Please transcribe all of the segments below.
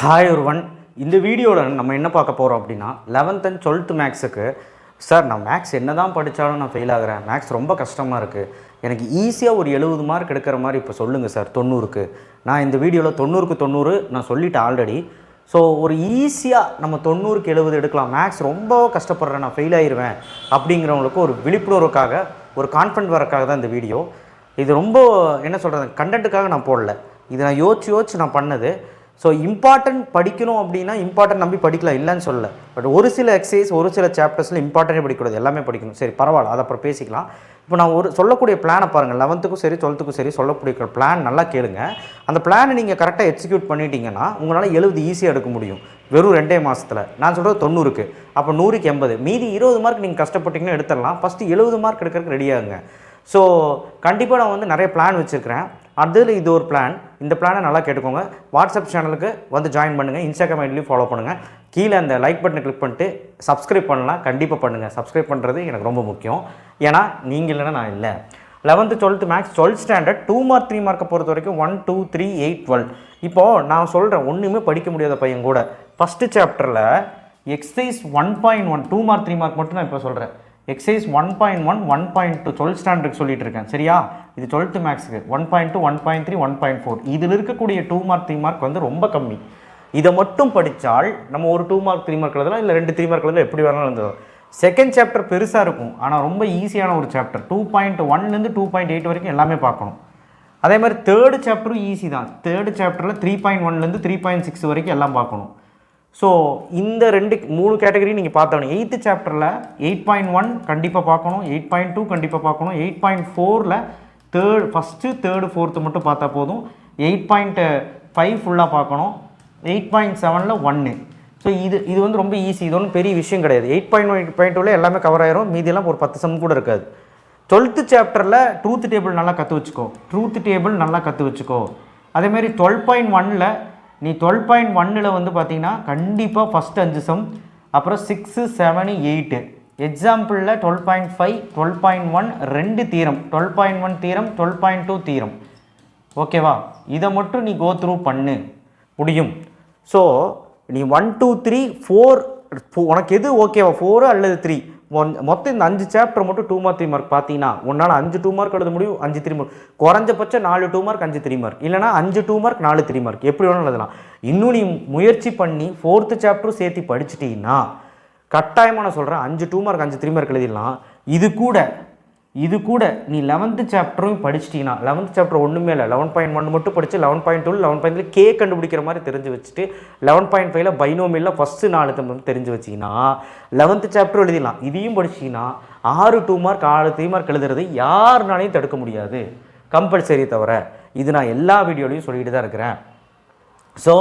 Hi ஒருவன் இந்த வீடியோவில் நம்ம என்ன பார்க்க போகிறோம் அப்படின்னா லெவன்த் அண்ட் டுவெல்த்து மேக்ஸுக்கு சார் நான் மேக்ஸ் என்ன தான் படித்தாலும் நான் ஃபெயில் ஆகிறேன். மேக்ஸ் ரொம்ப கஷ்டமாக இருக்குது எனக்கு ஈஸியாக ஒரு எழுபது மார்க் எடுக்கிற மாதிரி இப்போ சொல்லுங்கள் சார் தொண்ணூறுக்கு. நான் இந்த வீடியோவில் தொண்ணூறுக்கு தொண்ணூறு நான் சொல்லிட்டேன் ஆல்ரெடி ஸோ ஒரு ஈஸியாக நம்ம தொண்ணூறுக்கு எழுபது எடுக்கலாம். மேக்ஸ் ரொம்ப கஷ்டப்படுறேன் நான் ஃபெயில் ஆயிடுவேன் அப்படிங்கிறவங்களுக்கு ஒரு விழிப்புணர்வுக்காக ஒரு கான்ஃபிடன்ட் வரக்காக தான் இந்த வீடியோ. இது ரொம்ப என்ன சொல்கிறது கண்டென்ட்டுக்காக நான் போடல. இது நான் யோசிச்சு யோசிச்சு நான் பண்ணது. ஸோ இம்பார்ட்டன்ட் படிக்கணும் அப்படின்னா இம்பார்ட்டன்ட் நம்பி படிக்கலாம் இல்லைன்னு சொல்லல. பட் ஒரு சில எக்ஸசைஸ் ஒரு சில சாப்டர்ஸில் இம்பார்ட்டன்டே படிக்கக்கூடாது. எல்லாமே படிக்கணும். சரி பரவாயில்ல. அதை அப்புறம் பேசிக்கலாம். இப்போ நான் ஒரு சொல்லக்கூடிய பிளானை பாருங்கள் லெவன்த்துக்கும் சரி டுவெல்த்துக்கும் சரி சொல்லக்கூடிய பிளான் நல்லா கேளுங்க. அந்த பிளானை நீங்கள் கரெக்டாக எக்ஸிக்யூட் பண்ணிட்டீங்கன்னா உங்களால் எழுபது ஈஸியாக எடுக்க முடியும். வெறும் ரெண்டே மாதத்தில் நான் சொல்கிறது தொண்ணூறுக்கு. அப்போ நூறுக்கு எண்பது. மீதி இருபது மார்க் நீங்கள் கஷ்டப்பட்டீங்கன்னா எடுத்துடலாம். ஃபஸ்ட்டு எழுபது மார்க் எடுக்கிறதுக்கு ரெடியாகுங்க ஸோ கண்டிப்பாக நான் வந்து நிறைய பிளான் வச்சுருக்கிறேன். அதில் இது ஒரு பிளான் இந்த பிளானை நல்லா கேட்டுக்கோங்க. வாட்ஸ்அப் சேனலுக்கு வந்து ஜாயின் பண்ணுங்கள் இன்ஸ்டாகிராம் ஐடிலையும் ஃபாலோ பண்ணுங்கள் கீழே அந்த லைக் பட்டனை கிளிக் பண்ணிட்டு சப்ஸ்கிரைப் பண்ணலாம். கண்டிப்பாக பண்ணுங்கள் சப்ஸ்கிரைப் பண்ணுறது எனக்கு ரொம்ப முக்கியம். ஏன்னா நீங்கள் இல்லைன்னா நான் இல்லை. Eleventh twelfth maths twelfth standard two mark three மார்க்கை பொறுத்த வரைக்கும் one two three eight twelve இப்போது நான் சொல்கிறேன் ஒன்றுமே படிக்க முடியாத பையன் கூட. ஃபஸ்ட்டு சாப்டரில் exercise one point one two mark three mark மட்டும் நான் இப்போ சொல்கிறேன் exercise one point one one point two twelfth standard சொல்லிட்டு இருக்கேன். சரியா? இது twelfth மேக்ஸுக்கு one point two one point three one point four இதில் இருக்கக்கூடிய டூ மார்க் த்ரீ மார்க் வந்து ரொம்ப கம்மி. இதை மட்டும் படித்தால் நம்ம ஒரு டூ மார்க் த்ரீ மார்க் எழுதலாம் இல்லை ரெண்டு த்ரீ மார்க் எழுதலாம் எப்படி வேணாலும் எழுதலாம். செகண்ட் சாப்டர் பெருசாக இருக்கும். ஆனால் ரொம்ப ஈஸியான ஒரு சாப்டர் டூ பாயிண்ட் ஒன்லேருந்து டூ பாயிண்ட் எயிட் வரைக்கும் எல்லாமே பார்க்கணும். அதே மாதிரி தேர்டு சாப்டரும் ஈஸி தான். தேர்டு சாப்டரில் த்ரீ பாயிண்ட் ஒன்லேருந்து த்ரீ பாயிண்ட் சிக்ஸ் வரைக்கும் எல்லாம் பார்க்கணும். ஸோ இந்த ரெண்டு மூணு கேட்டகரி நீங்கள் பார்த்தோம் எயித்து சாப்டரில் எயிட் பாயிண்ட் ஒன் கண்டிப்பாக பார்க்கணும் எயிட் பாயிண்ட் டூ கண்டிப்பாக பார்க்கணும் எயிட் பாயிண்ட் ஃபோரில் தேர்ட் ஃபஸ்ட்டு தேர்டு ஃபோர்த்து மட்டும் பார்த்தா போதும். எயிட் பாயிண்ட் ஃபைவ் ஃபுல்லாக பார்க்கணும். எயிட் பாயிண்ட் செவனில் ஒன்று ஸோ இது இது வந்து ரொம்ப ஈஸி இது ஒன்றும் பெரிய விஷயம் கிடையாது. எயிட் பாயிண்ட் ஒன் பாயிண்ட் டூவில் எல்லாமே கவர் ஆயிரும். மீதியெல்லாம் ஒரு பத்து சம் கூட இருக்காது. டுவெல்த்து சாப்டரில் ட்ரூத் டேபிள் நல்லா கற்று வச்சுக்கோ. ட்ரூத் டேபிள் நல்லா கற்று வச்சுக்கோ. அதேமாரி டுவெல் பாயிண்ட் ஒனில் நீ டுவெல் பாயிண்ட் ஒன்னில் வந்து பார்த்தீங்கன்னா கண்டிப்பாக ஃபஸ்ட் அஞ்சு சம் அப்புறம் six seven eight எக்ஸாம்பிளில் twelve point five twelve point one ரெண்டு theorem. Twelve point one theorem twelve point two theorem. ஓகேவா இதை மட்டும் நீ கோ த்ரூ பண்ணு. முடியும். ஸோ நீ ஒன் டூ த்ரீ ஃபோர் உனக்கு எது ஓகேவா ஃபோரு அல்லது த்ரீ ஒன் மொத்தம் இந்த அஞ்சு சாப்டர் மட்டும் டூ மார்க் த்ரீ மார்க் பார்த்தீங்கன்னா உன்னால் அஞ்சு டூ மார்க் எழுத முடியும் அஞ்சு த்ரீ மார்க் குறைஞ்சபட்சம் நாலு டூ மார்க் அஞ்சு த்ரீ மார்க் இல்லைனா அஞ்சு டூ மார்க் நாலு த்ரீ மார்க் எப்படி வேணாலும் எழுதலாம். இன்னும் நீ முயற்சி பண்ணி ஃபோர்த்து சாப்டரும் சேர்த்து படிச்சிட்டீங்கன்னா கட்டாயமாக நான் சொல்கிறேன் அஞ்சு டூ மார்க் அஞ்சு த்ரீ மார்க் எழுதிடலாம். இது கூட இது கூட நீ லெவன்த்து சாப்டரும் படிச்சிட்டிங்கன்னா லெவன்த் சாப்டர் ஒன்றுமே இல்லை லெவன் பாயிண்ட் ஒன் மட்டும் படித்து eleven point two eleven point three K கண்டுபிடிக்கிற மாதிரி தெரிஞ்சு வச்சுட்டு லெவன் பாயிண்ட் ஃபைவ்ல பைனோமியில் ஃபஸ்ட்டு நாலு தம்பி தெரிஞ்சு வச்சிங்கன்னா லெவன்த்து சாப்டர் எழுதிடலாம். இதையும் படிச்சிங்கன்னா ஆறு டூ மார்க் ஆறு த்ரீ மார்க் எழுதுறது யாருனாலையும் தடுக்க முடியாது. கம்பல்சரி தவிர இது நான் எல்லா வீடியோலையும் சொல்லிட்டு தான் இருக்கிறேன். ஸோ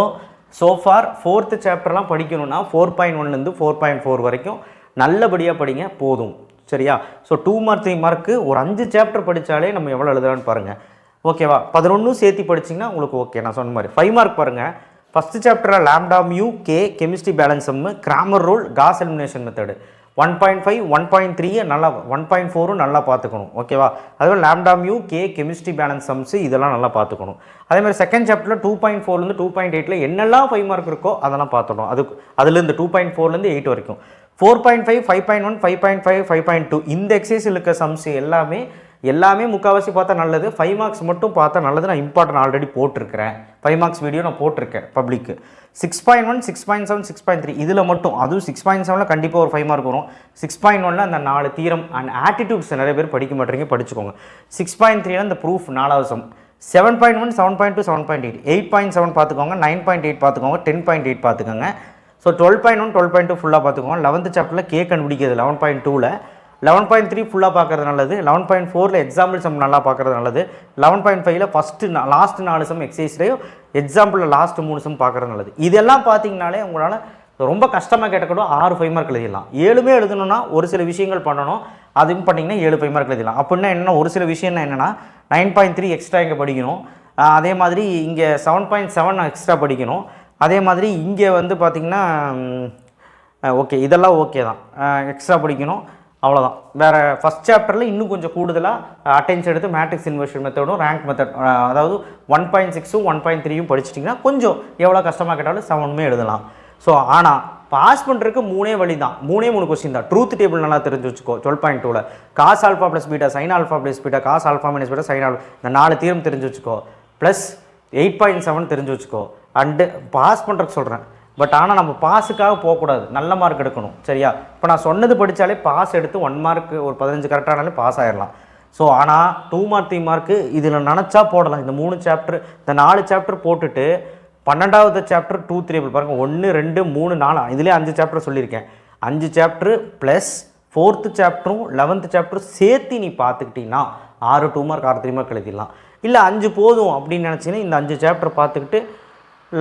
ஸோ ஃபார் ஃபோர்த்து சாப்டர்லாம் படிக்கணும்னா ஃபோர் பாயிண்ட் ஒன்லேருந்து ஃபோர் பாயிண்ட் ஃபோர் வரைக்கும் நல்லபடியாக படிங்க போதும். சரியா? So two mark three mark ஒரு அஞ்சு சாப்டர் படித்தாலே நம்ம எவ்வளோ எழுதுறான்னு பாருங்கள் ஓகேவா பதினொன்றும் சேர்த்து படிச்சிங்கன்னா உங்களுக்கு ஓகே நான் சொன்ன மாதிரி. ஃபைவ் மார்க் பாருங்கள் ஃபஸ்ட்டு சாப்டரில் lambda mu K chemistry balance sum Cramer rule Gauss elimination method one point five one point த்ரீயை நல்லா ஒன் பாயிண்ட் ஃபோரும் நல்லா பார்த்துக்கணும் ஓகேவா அதுவே lambda mu K chemistry balance sums இதெல்லாம் நல்லா பார்த்துக்கணும். அதேமாதிரி செகண்ட் சாப்டரில் டூ பாயிண்ட் ஃபோர்லேருந்து டூ பாயிண்ட் எயிட்டில் என்னெல்லாம் ஃபைவ் மார்க் இருக்கோ அதெல்லாம் பார்த்துடணும் அது அதுலேருந்து டூ பாயிண்ட் ஃபோர்லேருந்து எயிட் வரைக்கும். Four point five five point one five point five five point two இந்த எக்ஸசைஸ் இருக்க சம்ஸ் எல்லாமே எல்லாமே முக்கால்வாசி பார்த்தா நல்லது. ஃபைவ் மார்க்ஸ் மட்டும் பார்த்தா நல்லது. நான் இம்பார்ட்டன் ஆல்ரெடி போட்டிருக்கிறேன். ஃபைவ் மார்க்ஸ் வீடியோ நான் போட்டிருக்கேன் பப்ளிக்கு six point one six point seven six point three இதில் மட்டும். அதுவும் சிக்ஸ் பாயிண்ட் செவனில் கண்டிப்பாக ஒரு ஃபைவ் மார்க் வரும். சிக்ஸ் பாயிண்ட் ஒனில் அந்த நாலு தீரம் அண்ட் ஆட்டிடியூட்ஸ் நிறைய பேர் படிக்க மாட்டேறீங்க படிச்சுக்கோங்க. சிக்ஸ் பாயிண்ட் த்ரீல அந்த ப்ரூஃப் நாலாவது sum seven point one seven point two seven point eight eight point seven பார்த்துக்கோங்க. நைன் பாயிண்ட் எயிட் பார்த்துக்கோங்க. டென் பாயிண்ட் எயிட் பார்த்துக்கோங்க. So twelve point one twelve point two ஃபுல்லாக பார்த்துக்கோங்க. லெவன்த்து சாப்டரில் கே கண்டுபிடிக்கிறது லெவன் பாயிண்ட் டூவில் eleven point three ஃபுல்லாக பார்க்குறது நல்லது. லெவன் பாயிண்ட் ஃபோரில் எக்ஸாம்பிள் சம் நல்லா பார்க்குறது நல்லது. லெவன் பாயிண்ட் ஃபைவ்ல ஃபஸ்ட்டு லாஸ்ட் நாலு சம் எக்ஸசைஸ்லேயும் எக்ஸாம்பிளில் லாஸ்ட் மூணு சம் பார்க்குறது நல்லது. இதெல்லாம் பார்த்தீங்கனாலே உங்களால் ரொம்ப கஷ்டமாக கேட்டக்கூட ஆறு ஃபைவ் மார்க் எழுதிடலாம். ஏழுமே எழுதணும்னா ஒரு சில விஷயங்கள் பண்ணணும். அதுவும் பண்ணிங்கன்னா ஏழு ஃபைவ் மார்க் எழுதிடலாம். அப்படின்னா என்னென்னா ஒரு சில விஷயம்னா என்னென்னா நைன் பாயிண்ட் த்ரீ எக்ஸ்ட்ரா இங்கே படிக்கணும். அதே மாதிரி இங்கே செவன் பாயிண்ட் செவன் எக்ஸ்ட்ரா படிக்கணும். அதே மாதிரி இங்கே வந்து பார்த்திங்கன்னா ஓகே இதெல்லாம் ஓகே தான். எக்ஸ்ட்ரா படிக்கணும். அவ்வளோதான் வேறு ஃபஸ்ட் சாப்டரில் இன்னும் கொஞ்சம் கூடுதலாக அட்டென்ஸ் எடுத்து மேட்ரிக்ஸ் இன்வெர்ஷன் மெத்தடும் ரேங்க் மெத்தட் அதாவது ஒன் பாயிண்ட் சிக்ஸும் ஒன் பாயிண்ட் த்ரீயும் படிச்சிட்டிங்கன்னா கொஞ்சம் எவ்வளோ கஷ்டமாக கேட்டாலும் செவனுமே எழுதலாம். ஸோ ஆனால் பாஸ் பண்ணுறதுக்கு மூணே வழி தான். மூணே மூணு கொஸ்டின் தான். ட்ரூத் டேபிள் நல்லா தெரிஞ்சு வச்சுக்கோ டுவெல் பாயிண்ட் டூவில் cos alpha plus beta sin alpha plus beta cos alpha minus beta sin alpha இந்த நாலு தீரம் தெரிஞ்சு வச்சுக்கோ. ப்ளஸ் எயிட் பாயிண்ட் செவன் தெரிஞ்சு வச்சுக்கோ. அண்டு பாஸ் பண்ணுறதுக்கு சொல்கிறேன் பட் ஆனால் நம்ம பாஸுக்காக போகக்கூடாது. நல்ல மார்க் எடுக்கணும். சரியா? இப்போ நான் சொன்னது படித்தாலே பாஸ் எடுத்து ஒன் மார்க் ஒரு பதினஞ்சு கரெக்டானாலே பாஸ் ஆயிடலாம் ஸோ ஆனால் டூ மார்க் த்ரீ மார்க்கு இதில் நினச்சா போடலாம். இந்த மூணு சாப்டர் இந்த நாலு சாப்டர் போட்டுட்டு பன்னெண்டாவது சாப்டர் டூ த்ரீ பாருங்கள் ஒன்று ரெண்டு மூணு நாலு இதுலேயே அஞ்சு சாப்டர் சொல்லியிருக்கேன். அஞ்சு சாப்டர் ப்ளஸ் ஃபோர்த்து சாப்டரும் லெவன்த்து சாப்டரும் சேர்த்து நீ பார்த்துக்கிட்டிங்கன்னா ஆறு டூ மார்க் ஆறு த்ரீ மார்க் எழுதிடலாம். இல்லை அஞ்சு போதும் அப்படின்னு நினச்சிங்கன்னா இந்த அஞ்சு சாப்டர் பார்த்துக்கிட்டு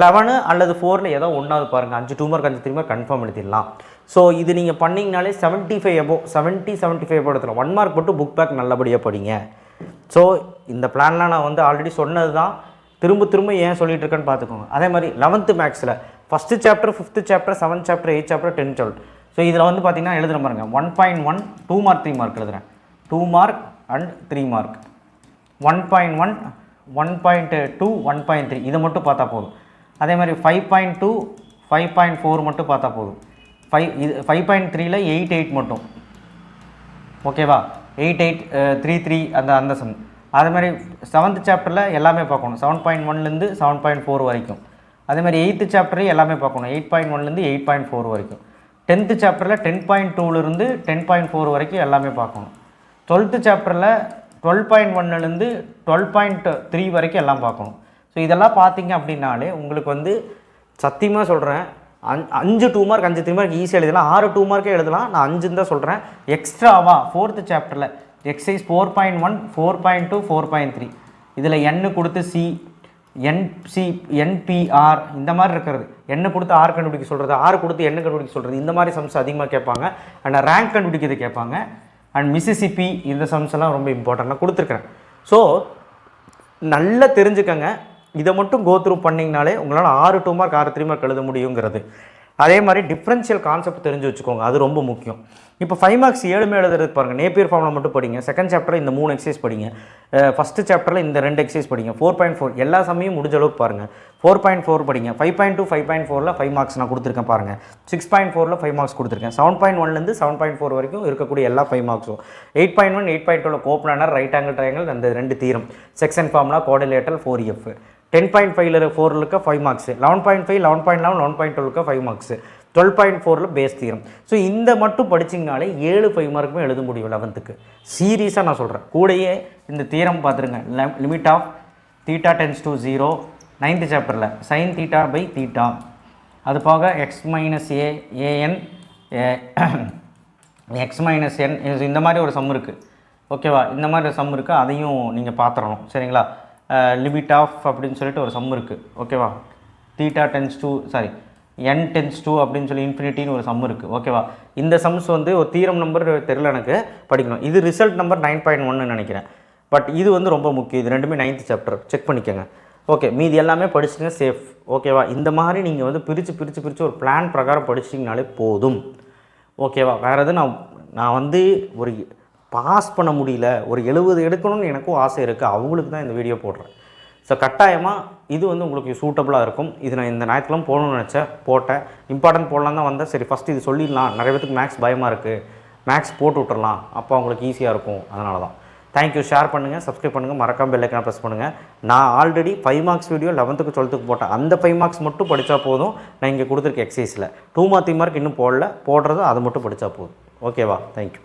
லெவனு அல்லது ஃபோரில் ஏதோ ஒன்றாவது பாருங்கள் அஞ்சு டூ மார்க் அஞ்சு த்ரீ மார்க் கன்ஃபார்ம் எழுதிடலாம் ஸோ இது நீங்கள் பண்ணிங்கனாலே seventy five above seventy seventy five above எடுத்துலாம் one mark மட்டும் புக் பேக் நல்லபடியாக படிங்க. ஸோ இந்த பிளான்லாம் நான் வந்து ஆல்ரெடி சொன்னது தான் திரும்ப திரும்ப ஏன் சொல்லிகிட்டு இருக்கேன்னு பார்த்துக்கோங்க. அதே மாதிரி லெவன்த்து மேக்ஸில் first chapter fifth chapter seventh chapter eight chapter tenth chapter so இதில் வந்து பார்த்தீங்கன்னா எழுதுகிற பாருங்க. One point one two mark three mark எழுதுறேன். Two mark and three mark one point one one point two one point three இதை மட்டும் பார்த்தா போதும். அதே மாதிரி five point two five point four மட்டும் பார்த்தா போதும். ஃபைவ் இது ஃபைவ் பாயிண்ட் த்ரீல எயிட் எயிட் மட்டும். ஓகேவா எயிட் எயிட் த்ரீ த்ரீ அந்த அந்த சம் அதே மாதிரி செவன்த் சாப்டரில் எல்லாமே பார்க்கணும். செவன் பாயிண்ட் ஒன்லேருந்து செவன் பாயிண்ட் ஃபோர் வரைக்கும். அதே மாதிரி எயித்து சாப்டரையும் எல்லாமே பார்க்கணும். எயிட் பாயிண்ட் ஒன்லேருந்து எயிட் பாயிண்ட் ஃபோர் வரைக்கும். டென்த்து சாப்டரில் டென் பாயிண்ட் டூலேருந்து டென் பாயிண்ட் ஃபோர் வரைக்கும் எல்லாமே பார்க்கணும். டுவெல்த்து சாப்டரில் டுவெல் பாயிண்ட் ஒன்னுலேருந்து டுவெல் பாயிண்ட் த்ரீ வரைக்கும் எல்லாம் பார்க்கணும். ஸோ இதெல்லாம் பார்த்தீங்க அப்படின்னாலே உங்களுக்கு வந்து சத்தியமாக சொல்கிறேன் அஞ் அஞ்சு டூ மார்க் அஞ்சு த்ரீ மார்க் ஈஸியாக எழுதலாம். ஆறு டூ மார்க்கே எழுதலாம். நான் அஞ்சுன்னு தான் சொல்கிறேன் எக்ஸ்ட்ராவா ஃபோர்த்து சாப்டரில் exercise four point one four point two four point three இதில் எண்ணு கொடுத்து சி என்சி என்பிஆர் இந்த மாதிரி இருக்கிறது. எண்ணு கொடுத்து ஆர் கண்டுபிடிக்க சொல்கிறது ஆறு கொடுத்து எண்ணு கண்டுபிடிக்க சொல்கிறது இந்த மாதிரி சம்ஸ் அதிகமாக கேட்பாங்க. அண்ட் ரேங்க் கண்டுபிடிக்கிறது கேட்பாங்க. அண்ட் மிசிசிபி இந்த சம்ஸ் எல்லாம் ரொம்ப இம்பார்ட்டண்ட்டாக கொடுத்துருக்குறேன். ஸோ நல்லா தெரிஞ்சுக்கங்க. இதை மட்டும் கோ த்ரூ பண்ணிங்கனாலே உங்களால் ஆறு டூ மார்க் ஆறு த்ரீ மார்க் எழுத முடியுங்கிறது. அதே மாதிரி டிஃப்ரென்ஷியல் கான்செப்ட் தெரிஞ்சு வச்சுக்கோங்க அது ரொம்ப முக்கியம். இப்போ ஃபைவ் மார்க்ஸ் ஏழுமே எழுதுறது பாருங்கள் நேப்பியர் ஃபார்மில் மட்டும் படிங்க. செகண்ட் சாப்டரில் இந்த மூணு எக்ஸசைஸ் படிங்க. ஃபஸ்ட்டு சாப்டரில் இந்த ரெண்டு எக்ஸசைஸ் படிங்க. ஃபோர் பாயிண்ட் ஃபோர் எல்லா சமயம் முடிஞ்ச அளவுக்கு பாருங்கள் ஃபோர் பாயிண்ட் ஃபோர் படிங்க. Five point two five point ஃபோரில் ஃபைவ் மார்க்ஸ் நான் கொடுத்துருக்கேன் பாருங்கள் சிக்ஸ் பாயிண்ட் ஃபோரில் ஃபைவ் மார்க்ஸ் கொடுத்துருக்கேன். செவன் பாயிண்ட் ஒன்லேருந்து செவன் பாயிண்ட் ஃபோர் வரைக்கும் இருக்கக்கூடிய எல்லா five மார்க்ஸும் eight point one eight point டூவில் கோப்லானர் ரைட் ஆங்கிள் ட்ரையாங்கிள் அந்த ரெண்டு theorem. Section ஃபார்ம்லாம் quadrilateral four F ten point ஃபைவ்ல ஃபோரில் இருக்க five marks eleven point five eleven point eleven eleven point டுவெல்க்கு five marks twelve point ஃபோரில் base theorem so இந்த மட்டும் படிச்சிங்கனாலே ஏழு ஃபைவ் மார்க்குமே எழுத முடியும் லெவன்த்துக்கு சீரியஸாக நான் சொல்கிறேன் கூடயே இந்த தீரம் பார்த்துருங்க. Limit of theta tends to zero ninth சாப்டரில் சைன் தீட்டா பை தீட்டா அது போக x minus a a n x minus n இந்த மாதிரி ஒரு சம் இருக்குது ஓகேவா இந்த மாதிரி ஒரு சம் இருக்குது அதையும் நீங்கள் பார்த்துடணும். சரிங்களா? லிமிட் ஆஃப் அப்படின்னு சொல்லிட்டு ஒரு சம் இருக்குது ஓகேவா theta tends to sorry n tends to அப்படின்னு சொல்லி இன்ஃபினிட்டின்னு ஒரு சம் இருக்குது ஓகேவா இந்த சம்ஸ் வந்து ஒரு தீரம் நம்பர் தெரில எனக்கு. படிக்கணும். இது ரிசல்ட் நம்பர் நைன் பாயிண்ட் ஒன்னு நினைக்கிறேன். பட் இது வந்து ரொம்ப முக்கியம். இது ரெண்டுமே நைன்த் சாப்டர் செக் பண்ணிக்கோங்க. ஓகே மீதி எல்லாமே படிச்சுங்க சேஃப் ஓகேவா இந்த மாதிரி நீங்கள் வந்து பிரித்து பிரித்து பிரித்து ஒரு பிளான் பிரகாரம் படிச்சிங்கனாலே போதும். ஓகேவா வேறு எதுவும் நான் நான் வந்து ஒரு பாஸ் பண்ண முடியல ஒரு எழுபது எடுக்கணும்னு எனக்கும் ஆசை இருக்குது அவங்களுக்கு தான் இந்த வீடியோ போடுறேன். ஸோ கட்டாயமாக இது வந்து உங்களுக்கு சூட்டபுளாக இருக்கும். இது நான் இந்த ஞாயிற்றுக்கிழமை போகணும்னு நினச்சேன் போட்டேன். இம்பார்ட்டன்ட் போடலாம் தான் வந்தேன். சரி ஃபஸ்ட்டு இது சொல்லிடலாம். நிறைய பேத்துக்கு மேக்ஸ் பயமாக இருக்குது மேக்ஸ் போட்டு விட்டுறலாம். அப்போ அவங்களுக்கு ஈஸியாக இருக்கும். அதனால தான். தேங்க்யூ ஷேர் பண்ணுங்கள் சப்ஸ்கிரைப் பண்ணுங்கள் மறக்காம பெல்லைக்கான ப்ரெஸ் பண்ணுங்கள் நான் ஆல்ரெடி ஃபைவ் மார்க்ஸ் வீடியோ லெவன்த்துக்கு டுவெல்த்துக்கு போட்டேன் அந்த ஃபைவ் மார்க்ஸ் மட்டும் படித்தா போதும். நான் இங்கே கொடுத்துருக்க எக்ஸசைஸில் டூ மார்க் த்ரீ மார்க் இன்னும் போடல. போடுறது அதை மட்டும் படித்தா போதும். ஓகேவா தேங்க்யூ